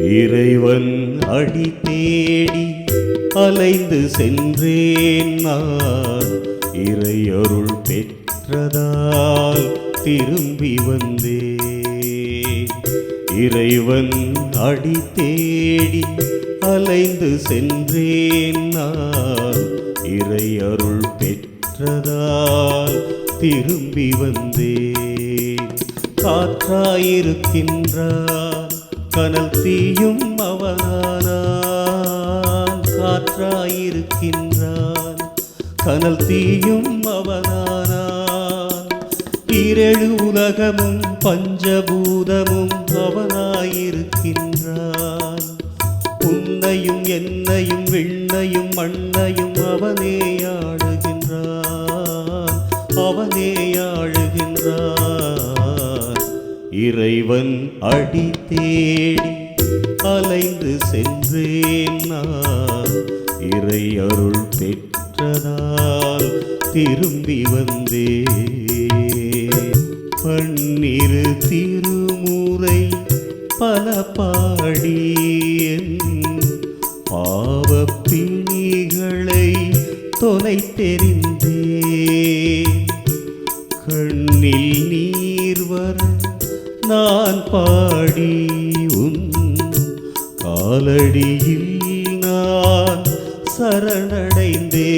இறைவன் அடி தேடி அலைந்து சென்றேன் நான். இறையருள் பெற்றதால் திரும்பி வந்தே இறைவன் அடி தேடி அலைந்து சென்றேன் நான். இறையருள் பெற்றதால் திரும்பி வந்தே காற்றாயிருக்கின்றான் கனல் தீயும் அவனானான் காற்றாயிருக்கின்றான். கனல் தீயும் அவனானான் ஈரேழு உலகமும் பஞ்சபூதமும் அவனாயிருக்கின்றான் உன்னையும் என்னையும் வெண்ணையும் மண்ணையும் அவனே ஆளுகின்றான் அவனே இறைவன் அடி தேடி அலைந்து சென்றேன் நான். இறை அருள் பெற்றதால் திரும்பி வந்தே பன்னிரு திருமுறை பல பாடி பாவப்பிணிகளை தொலை தெரிந்தே கண்ணில் நீர் வர நான் பாடி உன் காலடியில் நான் சரணடைந்தே